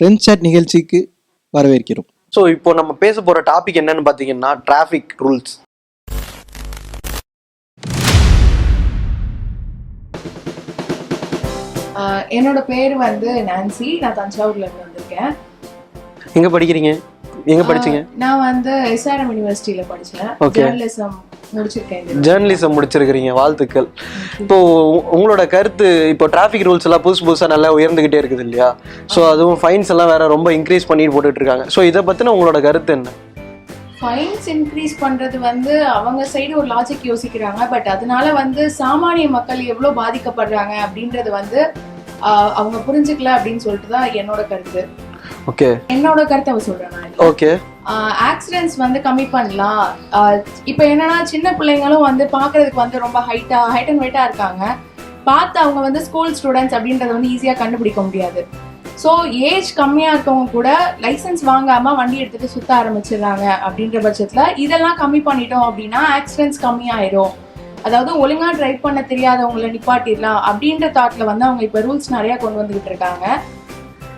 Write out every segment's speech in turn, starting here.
Friends chat நிகழ்ச்சிக்கு வரவேற்கிறோம். So இப்போ நம்ம பேச போற டாபிக் என்னன்னு பார்த்தீங்கன்னா டிராஃபிக் ரூல்ஸ் என்னோட பேர் வந்து நான்சி நான் தஞ்சாவூர்ல இருந்து வந்திருக்கேன். எங்க படிக்கிறீங்க? எங்க படிச்சீங்க? நான் வந்து எஸ்ஆர்எம் யூனிவர்சிட்டியில படிச்சேன். ஜேர்னலிசம் முடிச்சிருக்கேன் ஜேர்னலிசம் முடிச்சிருக்கிறீங்க வாழ்த்துக்கள். இப்போ உங்களோட கருத்து இப்போ டிராஃபிக் ரூல்ஸ் எல்லாம் புதுசு புதுசா நல்லா உயர்ந்துகிட்டே இருக்குது இல்லையா? ஸோ அதுவும் ஃபைன்ஸ் எல்லாம் வேற ரொம்ப இன்க்ரீஸ் பண்ணிட்டு போட்டுட்டு இருக்காங்க. ஸோ இதை பத்தின உங்களோட கருத்து என்ன? ஃபைன்ஸ் இன்க்ரீஸ் பண்றது வந்து அவங்க சைடு ஒரு லாஜிக் யோசிக்கிறாங்க. பட் அதனால வந்து சாமானிய மக்கள் எவ்வளவு பாதிக்கப்படுறாங்க அப்படின்றது வந்து அவங்க புரிஞ்சுக்கல அப்படின்னு சொல்லிட்டு தான் என்னோட கருத்து. ஓகே. என்னோட கருத்தை அவ சொல்றேன் நான் ஓகே. ஆக்சிடென்ட்ஸ் வந்து கம்மி பண்ணலாம். இப்போ என்னன்னா சின்ன பிள்ளைங்களும் வந்து பார்க்கிறதுக்கு வந்து ரொம்ப ஹைட்டா ஹைட் அண்ட் வெயிட்டா இருக்காங்க. பார்த்து அவங்க வந்து ஸ்கூல் ஸ்டூடெண்ட்ஸ் அப்படின்றத வந்து ஈஸியாக கண்டுபிடிக்க முடியாது. ஸோ ஏஜ் கம்மியாக இருக்கவங்க கூட லைசென்ஸ் வாங்காம வண்டி எடுத்துட்டு சுத்த ஆரம்பிச்சிடுறாங்க அப்படின்ற பட்சத்தில் இதெல்லாம் கம்மி பண்ணிட்டோம் அப்படின்னா ஆக்சிடென்ட்ஸ் கம்மியாயிரும். அதாவது ஒழுங்கா டிரைவ் பண்ண தெரியாதவங்களை நிப்பாட்டிடலாம் அப்படின்ற தாட்ல வந்து அவங்க இப்போ ரூல்ஸ் நிறைய கொண்டு வந்துகிட்டு இருக்காங்க.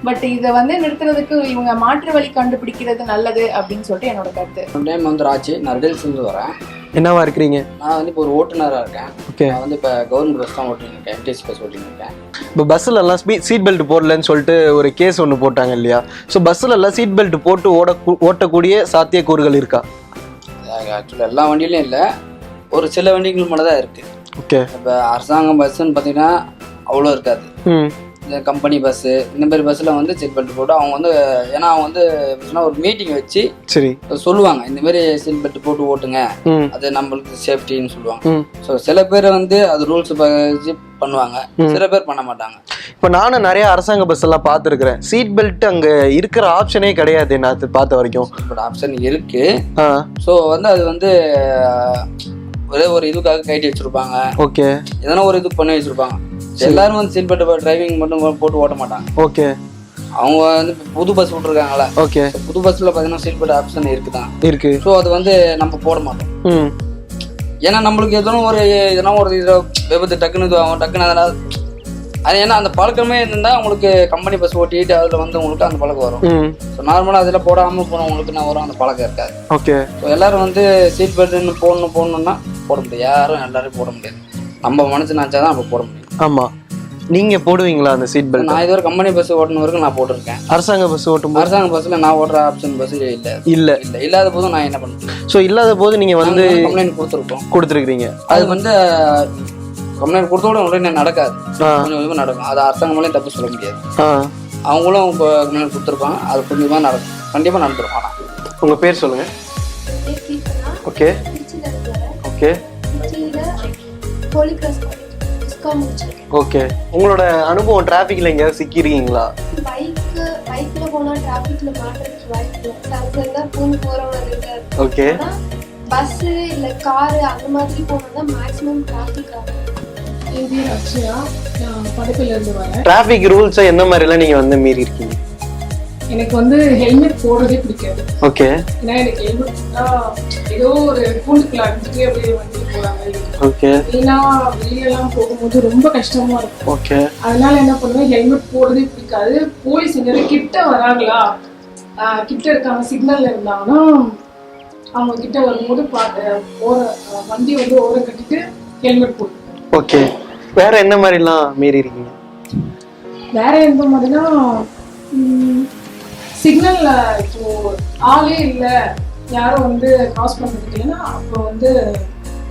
பட் இதை வந்து நிறுத்துறதுக்கு இவங்க மாற்று வழி கண்டுபிடிக்கிறது நல்லது அப்படின்னு சொல்லிட்டு என்னோட கருத்து. டைம் வந்து ராஜி. நான் ரிடல்ஸ்லேருந்து வரேன். என்னவா இருக்கிறீங்க? நான் வந்து இப்போ ஒரு ஓட்டுநராக இருக்கேன். ஓகே நான் வந்து இப்போ கவர்மெண்ட் பஸ் தான் ஓட்டின்னு இருக்கேன். எம்டிஎஸ் பஸ் இருக்கேன். இப்போ பஸ்ஸில் எல்லாம் சீட் பெல்ட் போடலன்னு சொல்லிட்டு ஒரு கேஸ் ஒன்று போட்டாங்க இல்லையா? ஸோ பஸ்ஸில் எல்லாம் சீட் பெல்ட் போட்டு ஓட ஓட்டக்கூடிய சாத்தியக்கூறுகள் இருக்கா? ஆக்சுவலாக எல்லா வண்டியிலையும் இல்லை. ஒரு சில வண்டிகள் மட்டும் தான் இருக்குது ஓகே இப்போ அரசாங்கம் பஸ்ஸுன்னு பார்த்தீங்கன்னா அவ்வளோ இருக்காது. ம். இந்த கம்பெனி பஸ்ஸு இந்த மாதிரி பஸ்ஸில் வந்து சீட் பெல்ட் போட்டு அவங்க வந்து ஏன்னா அவங்க வந்து எப்படின்னா ஒரு மீட்டிங் வச்சு சரி. சொல்லுவாங்க இந்த மாதிரி சீட் பெல்ட் போட்டு ஓட்டுங்க. அது நம்மளுக்கு சேஃப்டின்னு சொல்லுவாங்க. ஸோ சில பேர் வந்து அது ரூல்ஸ் பண்ணுவாங்க. சில பேர் பண்ண மாட்டாங்க. இப்போ நானும் நிறைய அரசாங்க பஸ் எல்லாம் பார்த்துருக்குறேன். சீட் பெல்ட் அங்கே இருக்கிற ஆப்ஷனே கிடையாது நான் அது பார்த்த வரைக்கும். ஆப்ஷன் இருக்கு. ஸோ வந்து அது வந்து ஒரே ஒரு இதுக்காக கைட்டி வச்சிருப்பாங்க. ஓகே. எதனா ஒரு இது பண்ணி வச்சிருப்பாங்க. எல்லாரும் வந்து சீட் பெல்ட் டிரைவிங் மட்டும் போட்டு ஓட்ட மாட்டாங்க. ஓகே. அவங்க வந்து புது பஸ் விட்ருக்காங்களா ஓகே. புது பஸ்ல பார்த்தீங்கன்னா சீட் பெல்ட் ஆப்ஷன் இருக்குதான். இருக்கு. ஸோ அது வந்து நம்ம போட மாட்டோம். ஏன்னா நம்மளுக்கு எதனா ஒரு எதனா ஒரு இது விபத்து டக்குன்னு இது ஆகும் டக்குன்னு அதனால அது ஏன்னா அந்த பழக்கமே இருந்தால் உங்களுக்கு கம்பெனி பஸ் ஓட்டிட்டு அதில் வந்து உங்களுக்கு அந்த பழக்கம் வரும். ஸோ நார்மலாக அதில் போடாமல் போனவங்களுக்கு நான் வரும்? அந்த பழக்கம் இருக்காது. ஓகே. ஸோ எல்லாரும் வந்து சீட் பெல்ட்னு போடணும் போடணும்னா போட முடியாது. யாரும் எல்லாரும் போட முடியாது. நம்ம மனசு நினச்சா தான் நம்ம போட முடியும். ஆமாம் நீங்கள் போடுவீங்களா அந்த சீட் பெல்ட் நான் இதுவரை கம்பெனி பஸ் ஓட்டின வரைக்கும் நான் போட்டிருக்கேன். அரசாங்க பஸ் ஓட்டும்போது? அரசாங்க பஸ்ஸில் நான் ஓட்டுற ஆப்ஷன் பஸ் இல்லை. இல்லை. இல்லை. இல்லாத போதும் நான் என்ன பண்ணுறேன் ஸோ இல்லாத போது நீங்கள் வந்து கம்ப்ளைண்ட் கொடுத்துருக்கோம். கொடுத்துருக்கீங்க. அது வந்து கம்ப்ளைண்ட் கொடுத்தோட உடனே நடக்காது. கொஞ்சம் கொஞ்சமாக நடக்கும். அது அரசாங்க மேலேயும் தப்பு சொல்ல முடியாது. ஆ. அவங்களும் இப்போ கம்ப்ளைண்ட் கொடுத்துருப்பாங்க. அது கொஞ்சமாக நடக்கும். கண்டிப்பாக நடந்துரும். ஆனால் உங்கள் பேர் சொல்லுங்கள் ஓகே ஓகே முடிச்சிருக்கேன் ஓகே உங்களோட அனுபவம் டிராஃபிக்கில் எங்கேயாவது சிக்கியிருக்கீங்களா? பைக்கு பைக்கில் போனால் டிராஃபிக்கில் மாட்டுறதுக்கு வாய்ப்பு இல்லை. அங்கங்கே பூந்து போகிறவங்க இருக்காது ஓகே பஸ்ஸு இல்லை காரு அந்த மாதிரி தான் மேக்ஸிமம் டிராஃபிக் ஆகும். டிராஃபிக் ரூல்ஸை என்ன மாதிரிலாம் நீங்கள் வந்து மீறி இருக்கீங்க? எனக்கு வந்து ஹெல்மெட் போடுறதே பிடிக்காது. ஓகே ஏன்னா எனக்கு ஹெல்மெட் போட்டா ஏதோ ஒரு கூண்டுக்குள்ள அடிச்சுட்டே அப்படியே வண்டி போறாங்க. ஓகே ஏன்னா வெளியெல்லாம் போகும்போது ரொம்ப கஷ்டமா இருக்கும். ஓகே அதனால என்ன பண்ணுவேன்? ஹெல்மெட் போடுறதே பிடிக்காது. போலீஸ் எங்கேயாவது கிட்ட வராங்களா? கிட்ட இருக்காங்க சிக்னல்ல இருந்தாங்கன்னா அவங்க கிட்ட வரும்போது ஓர வண்டி வந்து ஓரம் கட்டிட்டு ஹெல்மெட் போட்டு ஓகே வேற என்ன மாதிரிலாம் மீறி இருக்கீங்க வேற எந்த மாதிரினா சிக்னல்ல இப்போ ஆளே இல்ல. யாரும் வந்து கிராஸ் இல்லைன்னா அப்போ வந்து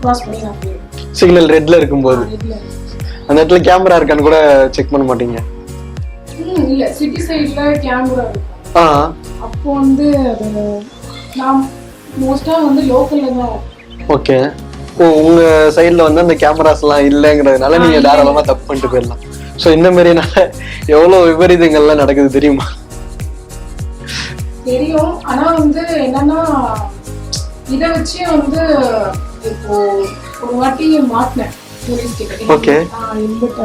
கிராஸ் பண்ணி நான் போயிடுவேன். சிக்னல் ரெட்ல இருக்கும்போது. அந்த இடத்துல கேமரா இருக்கான்னு கூட செக் பண்ண மாட்டீங்க? இல்ல. சிட்டி சைட்ல கேமரா இருக்கும் ஆ. அப்போ வந்து நான் மோஸ்டா வந்து லோக்கல்ல தான். ஓகே ஓ உங்க சைடுல வந்து அந்த கேமராஸ்லாம் இல்லைங்கிறதுனால ஆ, நீங்க. தாராளமா தப்பு பண்ணிட்டு போயிடலாம். ஸோ இந்த மாதிரினால எவ்வளவு விபரீதங்கள்லாம் நடக்குது தெரியுமா? தெரியும். ஆனா வந்து என்னன்னா இத வச்சே வந்து இப்போ ஒரு வாட்டி மாட்டினேன். போலீஸ் கிட்ட. ஹெல்மெட்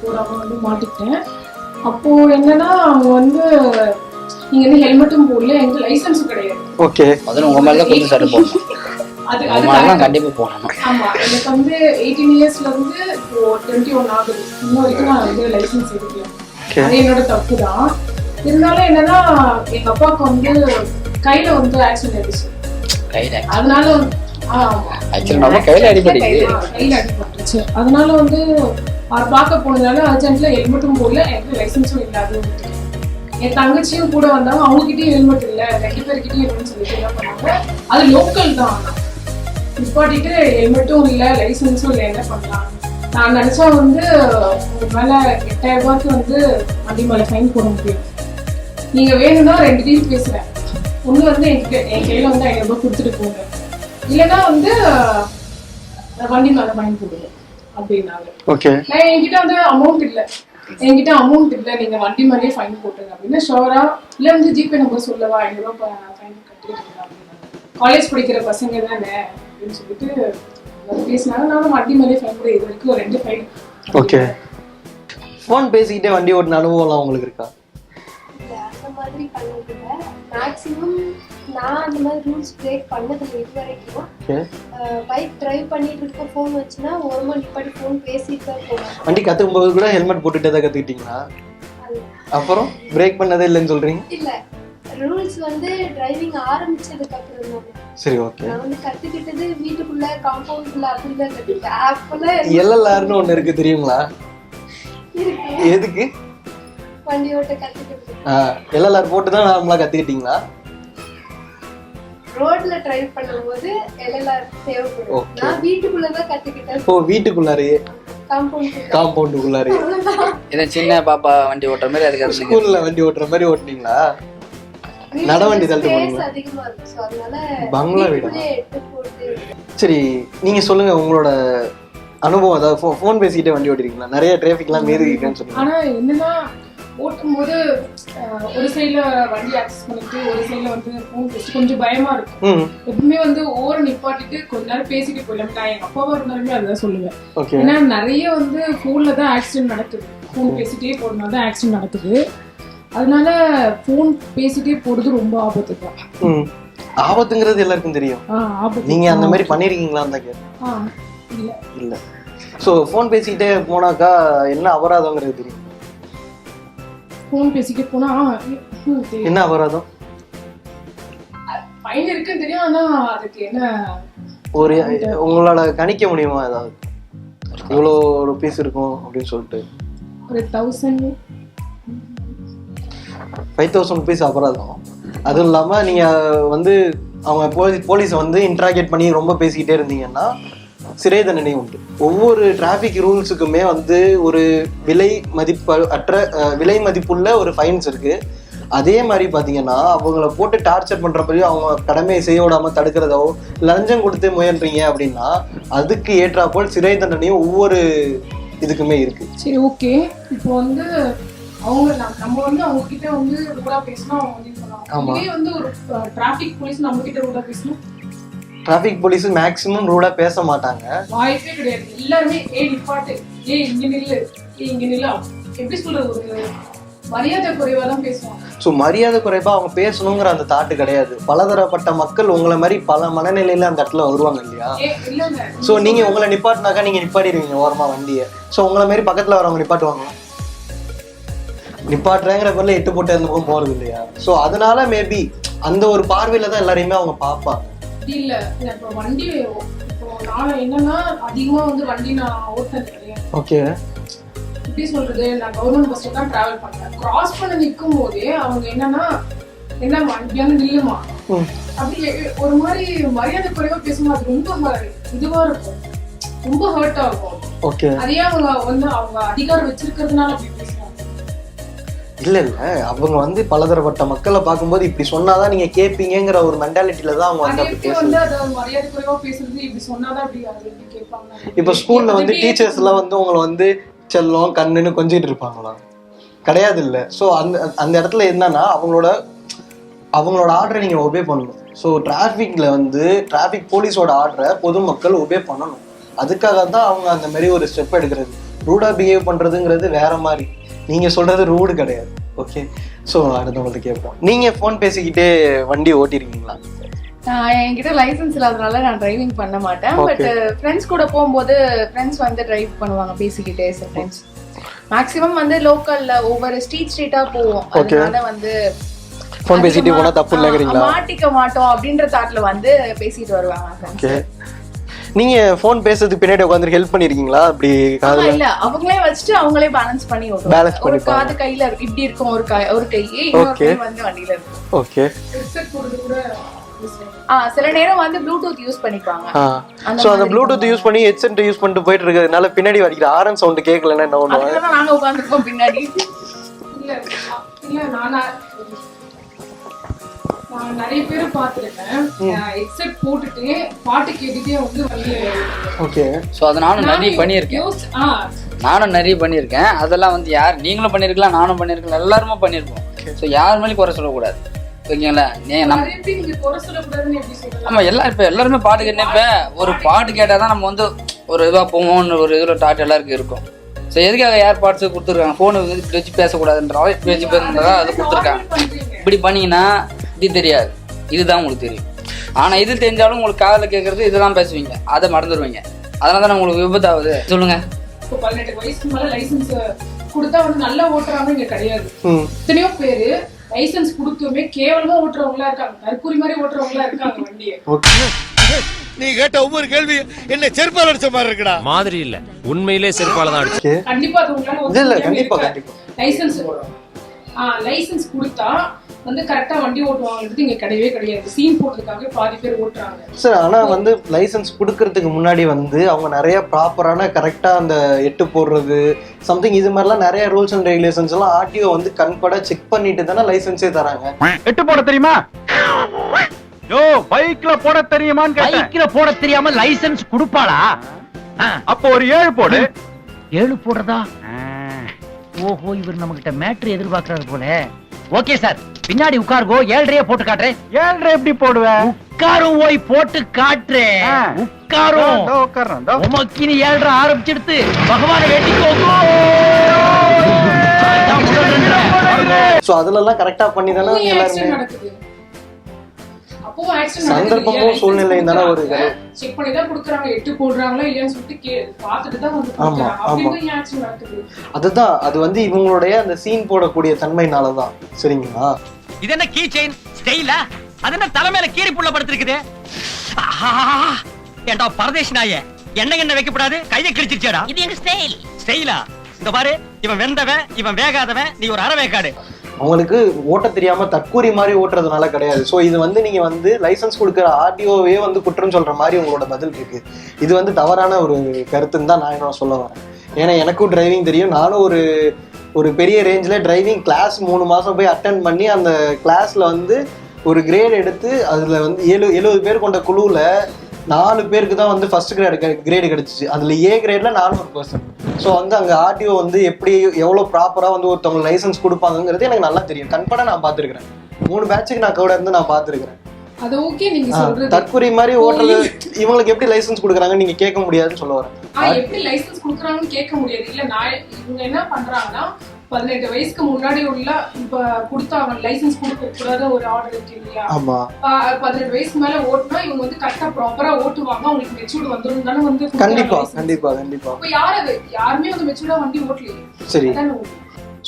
போடாம வந்து மாட்டிக்கிட்டேன். அப்போ என்னன்னா அவங்க வந்து நீங்க வந்து ஹெல்மெட்டும் போடல எங்க லைசன்ஸும் கிடையாது. ஓகே அதில் உங்கள் மேலே கொஞ்சம் சட்டை போடணும். அது correct. கண்டிப்பாக போடணும். ஆமா எனக்கு வந்து எயிட்டீன் இயர்ஸ்ல இருந்து இப்போ டுவெண்ட்டி ஒன் ஆகுது. இன்ன வரைக்கும் நான் வந்து லைசன்ஸ் எடுக்கல. அது என்னோட தப்பு தான் இருந்தாலும் என்னன்னா எங்க அப்பாவுக்கு வந்து கையில வந்து ஆக்சிடென்ட் ஆயிடுச்சு. கையில அதனால நம்ம கையில அடிபட்டுச்சு. ஆ, கையில அடிபட்டுருச்சு அதனால வந்து அவர் பார்க்க போனதால அர்ஜென்ட்ல ஹெல்மெட்டும் போடல எனக்கு லைசன்ஸும் இல்லாத என் தங்கச்சியும் கூட வந்தாங்க. அவங்க கிட்டயும் ஹெல்மெட் இல்ல. ரெண்டு பேர்கிட்டயும் இல்லைன்னு சொல்லிட்டு என்ன பண்ணாங்க? அது லோக்கல் தான். நிப்பாட்டிட்டு ஹெல்மெட்டும் இல்ல லைசன்ஸும் இல்ல என்ன பண்ணலாம்? நான் நினைச்சா வந்து மேல எட்டாயிரம் ரூபாய்க்கு வந்து வண்டி மேல ஃபைன் போட முடியும். நீங்க வேணும்னா ரெண்டு டீல் பேசுறேன் ஒண்ணு வந்து என்கிட்ட என் கையில வந்து ஐநூறு ரூபாய் கொடுத்துட்டு போங்க. இல்லைன்னா வந்து வண்டி மேல ஃபைன் போடுங்க. அப்படின்னாங்க. ஓகே நான் என்கிட்ட வந்து அமௌண்ட் இல்ல. என்கிட்ட அமௌண்ட் இல்ல. நீங்க வண்டி மேலேயே ஃபைன் போட்டுங்க அப்படின்னு ஷோரா இல்ல வந்து ஜிபே நம்பர் சொல்லவா ஐநூறு ரூபாய் ஃபைன் கட்டிட்டு காலேஜ் படிக்கிற பசங்க தானே அப்படின்னு சொல்லிட்டு பேசினாங்க. நானும் வண்டி மேலேயே ஃபைன் போட இது வரைக்கும் ஒரு ரெண்டு ஃபைன் ஓகே ஃபோன் பேசிக்கிட்டே வண்டி ஓட்டின அனுபவம்லாம் உங்களுக்கு இருக்கா? மாதிரி பண்ணதில்ல மேக்ஸிமம் நான் அந்த மாதிரி ரூல்ஸ் பிரேக் பண்ணதில்லை இது வரைக்கும். பைக் டிரைவ் பண்ணிட்டு இருக்க ஃபோன் வச்சுன்னா ஒரு மணி நிப்பாட்டி ஃபோன் பேசிட்டு தான் போவேன். வண்டி கத்துக்கும் போது கூட ஹெல்மெட் போட்டுட்டே தான் கத்துக்கிட்டீங்களா? அது அப்புறம் பிரேக் பண்ணதே இல்லைன்னு சொல்றீங்க? இல்ல. ரூல்ஸ் வந்து டிரைவிங் ஆரம்பிச்சதுக்கு அப்புறம் தான். சரி ஓகே நான் வந்து கத்துக்கிட்டது வீட்டுக்குள்ள காம்பவுண்ட்குள்ள அப்படிதான் கத்துக்கிட்டேன். அப்பெல்லாம் எல்எல்ஆர்னு ஒண்ணு இருக்கு தெரியுங்களா? எதுக்கு? வண்டி ஓட்ட கத்துக்கிட்டு எல்எல்ஆர் போட்டு தான் நார்மலா கத்துக்கிட்டீங்களா? ரோட்ல டிரைவ் பண்ணும்போது எல்எல்ஆர் தேவைப்படும். நான் வீட்டுக்குள்ளதான் கத்துக்கிட்டேன். இப்போ வீட்டுக்குள்ளாரே காம்பவுண்ட் காம்பவுண்டுக்குள்ளாரே இதை சின்ன பாப்பா வண்டி ஓட்டுற மாதிரி அதுக்கு ஸ்கூல்ல வண்டி ஓட்டுற மாதிரி ஓட்டுனீங்களா? நடவண்டி தள்ளிட்டு போனீங்களா? பங்களா வீடா? சரி நீங்க சொல்லுங்க உங்களோட அனுபவம் அதாவது ஃபோன் பேசிக்கிட்டே வண்டி ஓட்டிருக்கீங்களா? நிறைய டிராஃபிக்லாம் மீறிருக்கேன்னு சொல்லுங்க. ஆனா என்னன்னா ஓட்டும்போது அஹ், ஒரு சைடுல வண்டி ஆக்சஸ் பண்ணிட்டு ஒரு சைடுல வந்து ஃபோன் பேசி கொஞ்சம் பயமா இருக்கும். எப்பவுமே வந்து ஓர நிப்பாட்டிட்டு கொஞ்ச நேரம் பேசிட்டு போயிடலாம். நான் எங்க அப்பாவா இருந்தாலுமே அதுதான் சொல்லுவேன். ஏன்னா நிறைய வந்து ஃபோன்ல தான் ஆக்சிடென்ட் நடக்குது. ஃபோன் பேசிட்டே போறதுனால தான் ஆக்சிடென்ட் நடக்குது. அதனால ஃபோன் பேசிட்டே போறது ரொம்ப ஆபத்து தான் ம். ஆபத்துங்கிறது எல்லாருக்கும் தெரியும். நீங்க அந்த மாதிரி பண்ணிருக்கீங்களான்னு தான் கேட்டேன். ஆ, இல்ல. இல்ல. ஸோ ஃபோன் பேசிக்கிட்டே போனாக்கா என்ன அபராதங்கிறது தெரியும்? ஃபோன் பேசிட்டே போனா என்ன அபராதம்? ஃபைன் இருக்குன்னு தெரியும் ஆனா அதுக்கு என்ன ஒரு உங்களால கணிக்க முடியுமா ஏதாவது? இவ்வளோ ருபீஸ் இருக்கும் அப்படின்னு சொல்லிட்டு. ஒரு தௌசண்ட் ஃபைவ் தௌசண்ட் ருபீஸ் அபராதம். அதுவும் இல்லாமல் நீங்கள் வந்து அவங்க போலீஸ் போலீஸை வந்து இன்ட்ராகேட் பண்ணி ரொம்ப பேசிக்கிட்டே இருந்தீங்கன்னா சிறை தண்டனை உண்டு. ஒவ்வொரு டிராஃபிக் ரூல்ஸுக்குமே வந்து ஒரு விலை மதிப்பு அற்ற விலை மதிப்புள்ள ஒரு ஃபைன்ஸ் இருக்கு. அதே மாதிரி பார்த்தீங்கன்னா அவங்கள போட்டு டார்ச்சர் பண்ணுறப்பையோ அவங்க கடமையை செய்ய விடாம தடுக்கிறதோ லஞ்சம் கொடுத்து முயன்றீங்க அப்படின்னா அதுக்கு ஏற்றாப்போல் சிறை தண்டனையும் ஒவ்வொரு இதுக்குமே இருக்கு. சரி ஓகே இப்போ வந்து அவங்க நம்ம- வந்து அவங்க கிட்ட வந்து ரூடா பேசினா அவங்க வந்து ஒரு டிராஃபிக் போலீஸ் நம்ம கிட்ட ரூடா பேசணும். டிராஃபிக் போலீஸ் மேக்ஸிமம் ரூடாக பேச மாட்டாங்க. வாய்ப்பே கிடையாது. எல்லாருமே ஏ நிப்பாட்டு ஏ இங்க நில்லு. ஏ இங்க நில்லு. எப்படி சொல்றது ஒரு மரியாதை குறைவா தான் பேசுவாங்க. ஸோ மரியாதை குறைப்பா அவங்க பேசணுங்கிற அந்த தாட்டு கிடையாது. பலதரப்பட்ட மக்கள் உங்களை மாதிரி பல மனநிலையில அந்த இடத்துல வருவாங்க இல்லையா? ஸோ நீங்க உங்களை நிப்பாட்டினாக்கா நீங்க நிப்பாட்டிடுவீங்க ஓரமா வண்டியை. ஸோ உங்களை மாதிரி பக்கத்துல வரவங்க நிப்பாட்டுவாங்க நிப்பாட்டுறேங்கிற பேர்ல எட்டு போட்டு அந்த பக்கம் போறது இல்லையா? ஸோ அதனால மேபி அந்த ஒரு பார்வையில தான் எல்லாரையுமே அவங்க பார்ப்பாங்க. அப்படி இல்ல. இப்போ வண்டி இப்போ நான் என்னன்னா அதிகமா வந்து வண்டி நான் ஓட்டுனது கிடையாது. ஓகே. எப்படி சொல்றது? நான் கவர்மெண்ட் பஸ்ல தான் டிராவல் பண்ணேன். கிராஸ் பண்ண நிற்கும் போதே அவங்க என்னன்னா என்ன வண்டியான நில்லுமா? அப்படி ஒரு மாதிரி மரியாதை குறைவா பேசும்போது அது ரொம்ப இதுவா இருக்கும். ரொம்ப ஹர்ட் ஆகும். அதே அவங்க வந்து அவங்க அதிகாரம் வச்சிருக்கிறதுனால அப்படி பேசுறாங்க. இல்ல இல்ல அவங்க வந்து பலதரப்பட்ட மக்களை பார்க்கும்போது இப்படி சொன்னாதான் நீங்க கேட்பீங்கிற ஒரு மென்டாலிட்டியில தான் அவங்க வந்து அப்படி பேசுறது இப்போ ஸ்கூல்ல வந்து அது டீச்சர்ஸ் எல்லாம் வந்து உங்களை வந்து செல்லம் கண்ணுன்னு கொஞ்சிட்டு இருப்பாங்களா கிடையாது இல்ல. ஸோ அந்த அந்த இடத்துல என்னன்னா அவங்களோட அவங்களோட ஆர்டரை நீங்க ஒபே பண்ணணும். ஸோ டிராஃபிக்ல வந்து டிராஃபிக் போலீஸோட ஆர்டரை பொதுமக்கள் ஒபே பண்ணணும். அதுக்காக தான் அவங்க அந்த மாதிரி ஒரு ஸ்டெப் எடுக்கிறது. ரூடா பிஹேவ் பண்றதுங்கிறது வேற மாதிரி. நீங்க சொல்றது ரூடு கிடையாது. ஓகே ஸோ அடுத்தவங்கள்ட்ட கேட்போம். நீங்க ஃபோன் பேசிக்கிட்டே வண்டி ஓட்டிருக்கீங்களா? என்கிட்ட லைசென்ஸ் இல்லாதனால நான் டிரைவிங் பண்ண மாட்டேன். பட். ஃப்ரெண்ட்ஸ் கூட போகும்போது ஃப்ரெண்ட்ஸ் வந்து டிரைவ் பண்ணுவாங்க பேசிக்கிட்டே சம்டைம்ஸ் மேக்ஸிமம் வந்து லோக்கல்ல ஒவ்வொரு ஸ்ட்ரீட் ஸ்ட்ரீட்டா போவோம். அதனால வந்து ஃபோன் பேசிட்டு போனா தப்பு இல்லைங்கிறீங்களா? மாட்டிக்க மாட்டோம் அப்படின்ற தாட்ல வந்து பேசிட்டு வருவாங்க நீங்க ஃபோன் பேசுறதுக்கு பின்னாடி உட்காந்து ஹெல்ப் பண்ணிருக்கீங்களா? அப்படி காதுல? இல்ல. அவங்களே வச்சுட்டு அவங்களே பேலன்ஸ் பண்ணி ஒரு பண்ணிப்பாங்க. காது கையில இப்படி இருக்கும் ஒரு கை ஒரு கை இன்னொரு Okay. கை வந்து வண்டியில இருக்கும். ஓகே ஆ சில நேரம் வந்து ப்ளூடூத் யூஸ் பண்ணிப்பாங்க. ஆ. அந்த ப்ளூடூத் யூஸ் பண்ணி ஹெட்செட் யூஸ் பண்ணிட்டு போயிட்டு இருக்கிறதுனால பின்னாடி வரைக்கிற ஆரன் சவுண்ட் கேட்கலன்னா என்ன பண்ணுவாங்க? நாங்க உட்காந்துருக்கோம் பின்னாடி. இல்ல இல்ல நான் நிறைய பேரை பார்த்துருக்கேன். ஹெட்செட் போட்டுட்டு பாட்டு கேட்டுட்டே வந்து ஓகே. ஸோ அதை நானும் நிறைய பண்ணியிருக்கேன். நானும் நிறைய பண்ணியிருக்கேன். அதெல்லாம் வந்து யார் நீங்களும் பண்ணியிருக்கலாம் நானும் பண்ணியிருக்கலாம் எல்லாருமே பண்ணியிருக்கோம் ஸோ யார் மேலேயும் குறை சொல்லக்கூடாது. ஓகேங்களா நீ நம்ம நிறைய பேர் நீங்க குறை சொல்லக்கூடாதுன்னு எப்படி சொல்லலாம் ஆமா எல்லாம் இப்போ எல்லாருமே பாட்டு கேட்டேன் இப்போ ஒரு பாட்டு கேட்டால் தான் நம்ம வந்து ஒரு இதுவாக போவோம்னு ஒரு இதில் டாட் எல்லாருக்கும் இருக்கும். ஸோ எதுக்காக ஏர் பாட்ஸ் கொடுத்துருக்காங்க? ஃபோனு இப்படி வச்சு பேசக்கூடாதுன்ற இப்படி வச்சு பேசுறதா அது கொடுத்துருக்காங்க. இப்படி பண்ணீங்கன்னா இது தெரியாது. இதுதான் உங்களுக்கு தெரியும். ஆனால் இது தெரிஞ்சாலும் உங்களுக்கு காதில் கேட்கறது இதெல்லாம் பேசுவீங்க. அதை மறந்துடுவீங்க. அதனால தான் உங்களுக்கு விபத்து ஆகுது சொல்லுங்க. இப்போ பதினெட்டு வயசுக்கு மேல லைசன்ஸ் கொடுத்தா வந்து நல்லா ஓட்டுறாங்க இங்க கிடையாது. ம். எத்தனையோ பேரு லைசன்ஸ் கொடுத்துமே கேவலமா ஓட்டுறவங்களா இருக்காங்க. தற்கூரி மாதிரி ஓட்டுறவங்களா இருக்காங்க வண்டியை. ஓகே. நீ கேட்ட ஒவ்வொரு கேள்வி என்ன செருப்பால் அடிச்ச மாதிரி இருக்குடா. மாதிரி இல்ல. உண்மையிலே செருப்பால தான் அடிச்சு கண்டிப்பா அது உங்களால இல்ல கண்டிப்பா லைசன்ஸ் லைசன்ஸ் கொடுத்தா வந்து கரெக்டா வண்டி ஓட்டுவாங்கிறது இங்க கிடையவே கிடையாது. சீன் போடுறதுக்காக பாதி பேர் ஓட்டுறாங்க. சார் ஆனா வந்து லைசன்ஸ் கொடுக்கறதுக்கு முன்னாடி வந்து அவங்க நிறைய ப்ராப்பரான கரெக்டா அந்த எட்டு போடுறது சம்திங் இது மாதிரிலாம் நிறைய ரூல்ஸ் அண்ட் ரெகுலேஷன்ஸ் எல்லாம் ஆர்டிஓ வந்து கண்பட செக் பண்ணிட்டு தானே லைசன்ஸே தராங்க. எட்டு போட தெரியுமா? யோ பைக்ல போட தெரியுமான்னு பைக்ல போட தெரியாம லைசென்ஸ் கொடுப்பாளா? அப்போ ஒரு ஏழு போடு. ஏழு போடுறதா? ஓஹோ இவர் நம்ம கிட்ட மேட்ரு எதிர்பார்க்கறாரு போல ஓகே சார் பின்னாடி உட்காருகோ ஏழ்றையே போட்டு காட்டுறேன் ஏழ்ரை எப்படி போடுவேன் உட்காரும் போய் போட்டு காட்டுறேன் உட்காரும் உமக்கினி ஏழ்ரை ஆரம்பிச்சிடுத்து பகவான வேண்டிக்கோ ஸோ அதுலலாம் கரெக்டா பண்ணி தானே எல்லாருமே நடக்குது சந்தர்ப்பமும் சூழ்நிலையும் தானே ஒரு. செக் பண்ணி தான் கொடுக்குறாங்க எட்டு போடுறாங்களா இல்லையான்னு சொல்லிட்டு பார்த்துட்டு தான் வந்து ஆமா, கொடுக்குறாங்க ஆமா. அதுதான் அது வந்து இவங்களுடைய அந்த சீன் போடக்கூடிய தன்மைனால தான் சரிங்களா? இது என்ன கீ செயின் ஸ்டைலா அது என்ன தலைமையில கீரி புள்ள படுத்திருக்குது! ஏண்டா பரதேசி நாயே? என்ன என்ன வைக்கப்படாது? கையை கிழிச்சிருச்சேடா இது எங்க ஸ்டைல் ஸ்டைலா இந்த பாரு இவன் வெந்தவன் இவன் வேகாதவன் நீ ஒரு அறவேக்காடு. அவங்களுக்கு ஓட்ட தெரியாம தற்கூரி மாதிரி ஓட்டுறதுனால கிடையாது. ஸோ இது வந்து நீங்க வந்து லைசன்ஸ் கொடுக்குற ஆர்டிஓவே வந்து குற்றம் சொல்ற மாதிரி உங்களோட பதில் இருக்கு. இது வந்து தவறான ஒரு கருத்துன்னு தான் நான் என்ன சொல்ல வரேன். ஏன்னா எனக்கும் டிரைவிங் தெரியும். நானும் ஒரு ஒரு பெரிய ரேஞ்சில் டிரைவிங் கிளாஸ் மூணு மாதம் போய் அட்டன் பண்ணி அந்த கிளாஸில் வந்து ஒரு கிரேட் எடுத்து அதில் வந்து ஏழு எழுபது பேர் கொண்ட குழுவில் நாலு பேருக்கு தான் வந்து ஃபர்ஸ்ட் கிரேடு கிரேடு கிடைச்சிச்சு. அதுல ஏ கிரேட்ல ஒரு பர்சன் ஸோ வந்து அங்க ஆர்டிஓ வந்து எப்படி எவ்வளோ ப்ராப்பரா வந்து ஒருத்தவங்க லைசன்ஸ் கொடுப்பாங்கங்கிறது எனக்கு நல்லா தெரியும். கண்பட நான் பார்த்துருக்கிறேன். மூணு பேட்சுக்கு நான் கூட இருந்து நான் பார்த்துருக்கிறேன். அது ஓகே நீங்க சொல்றது. தற்கொலை மாதிரி ஓட்டுறது இவங்களுக்கு எப்படி லைசன்ஸ் கொடுக்குறாங்கன்னு நீங்க கேட்க முடியாதுன்னு சொல்ல வரேன். எப்படி லைசன்ஸ் குடுக்குறாங்கன்னு கேட்க முடியாது. இல்ல நான் இவங்க என்ன பண்றாங்கன்னா பதினெட்டு வயசுக்கு முன்னாடி உள்ள இப்ப கொடுத்தாங்க லைசன்ஸ் கொடுக்க கூடாத ஒரு ஆர்டர் இருக்கு இல்லையா? பதினெட்டு வயசுக்கு மேல ஓட்டுனா இவங்க வந்து கரெக்டா ப்ராப்பரா ஓட்டுவாங்க. அவங்களுக்கு மெச்சூர்ட் வந்துரும் தானே வந்து கண்டிப்பா. கண்டிப்பா கண்டிப்பா. அப்ப யார் யாருமே வந்து மெச்சூர்டா வண்டி ஓட்டலையே. சரி.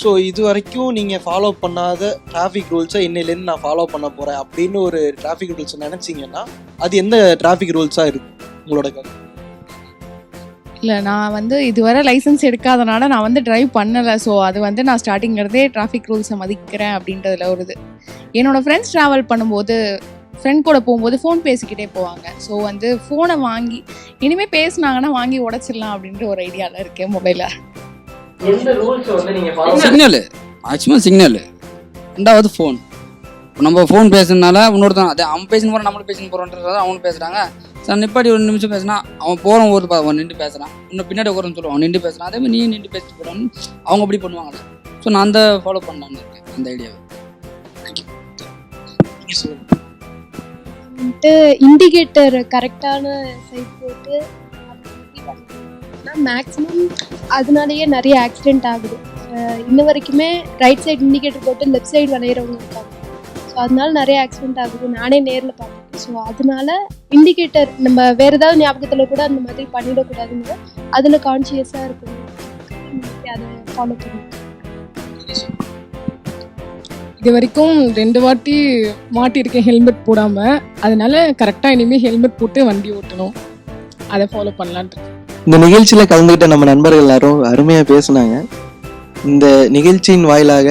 ஸோ இது வரைக்கும் நீங்கள் ஃபாலோ பண்ணாத டிராஃபிக் ரூல்ஸை இன்னிலேருந்து நான் ஃபாலோ பண்ண போகிறேன் அப்படின்னு ஒரு டிராஃபிக் ரூல்ஸ் நினச்சிங்கன்னா அது எந்த டிராஃபிக் ரூல்ஸாக இருக்கும்? உங்களோட கருத்து. இல்லை நான் வந்து இதுவரை லைசன்ஸ் எடுக்காதனால நான் வந்து டிரைவ் பண்ணலை. ஸோ அது வந்து நான் ஸ்டார்டிங்கிறதே டிராஃபிக் ரூல்ஸை மதிக்கிறேன் அப்படின்றதுல ஒரு இது. என்னோட ஃப்ரெண்ட்ஸ் ட்ராவல் பண்ணும்போது ஃப்ரெண்ட் கூட போகும்போது ஃபோன் பேசிக்கிட்டே போவாங்க. ஸோ வந்து ஃபோனை வாங்கி இனிமேல் பேசுனாங்கன்னா வாங்கி உடச்சிடலாம் அப்படின்ற ஒரு ஐடியாவில் இருக்கேன் மொபைலில் எந்த ரூல்ஸ் வந்து நீங்க ஃபாலோ சிக்னலு மேக்ஸிமம் சிக்னலு ரெண்டாவது ஃபோன் நம்ம ஃபோன் பேசுறதுனால இன்னொருத்தன் அதே அவன் பேசின போகிற நம்மளும் பேசின போகிறோன்றதால அவனும் பேசுகிறாங்க சார் நிப்பாடி ஒரு நிமிஷம் பேசினா அவன் போகிறவன் ஒரு அவன் நின்று பேசுகிறான் இன்னும் பின்னாடி உட்காரன்னு சொல்லுவான் நின்று பேசுகிறான் அதே மாதிரி நீ நின்று பேசிட்டு போகிறான்னு அவங்க அப்படி பண்ணுவாங்கல்ல ஸோ நான் அந்த ஃபாலோ பண்ணலான்னு இருக்கேன் அந்த ஐடியாவை வந்துட்டு இண்டிகேட்டர் கரெக்டான சைட் போட்டு மேக்ஸிமம் அதனாலேயே நிறைய ஆக்சிடென்ட் ஆகுது. இன்ன வரைக்குமே ரைட் சைடு இண்டிகேட்டர் போட்டு லெஃப்ட் சைடு விளையிறவங்க இருக்காங்க. ஸோ அதனால நிறைய ஆக்சிடென்ட் ஆகுது. நானே நேரில் பார்த்தேன் ஸோ அதனால இண்டிகேட்டர் நம்ம வேற ஏதாவது ஞாபகத்தில் கூட அந்த மாதிரி பண்ணிடக்கூடாதுன்னு அதில் கான்சியஸாக இருக்கணும். அதை ஃபாலோ பண்ணுவேன் இது வரைக்கும் ரெண்டு வாட்டி மாட்டியிருக்கேன் ஹெல்மெட் போடாம. அதனால கரெக்டாக இனிமேல் ஹெல்மெட் போட்டு வண்டி ஓட்டணும். அதை ஃபாலோ பண்ணலான்ட்டு இந்த நிகழ்ச்சியில கலந்துக்கிட்ட நம்ம நண்பர்கள் எல்லாரும் அருமையா பேசுனாங்க. இந்த நிகழ்ச்சியின் வாயிலாக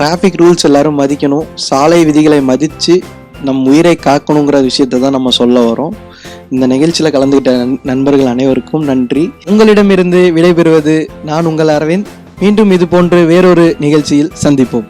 டிராஃபிக் ரூல்ஸ் எல்லாரும் மதிக்கணும். சாலை விதிகளை மதித்து நம் உயிரை காக்கணுங்கிற விஷயத்தை தான் நம்ம சொல்ல வரோம். இந்த நிகழ்ச்சியில் கலந்துக்கிட்ட நண்பர்கள் அனைவருக்கும் நன்றி. உங்களிடமிருந்து விடைபெறுவது நான் உங்கள் அரவிந்த். மீண்டும் இது போன்று வேறொரு நிகழ்ச்சியில் சந்திப்போம்.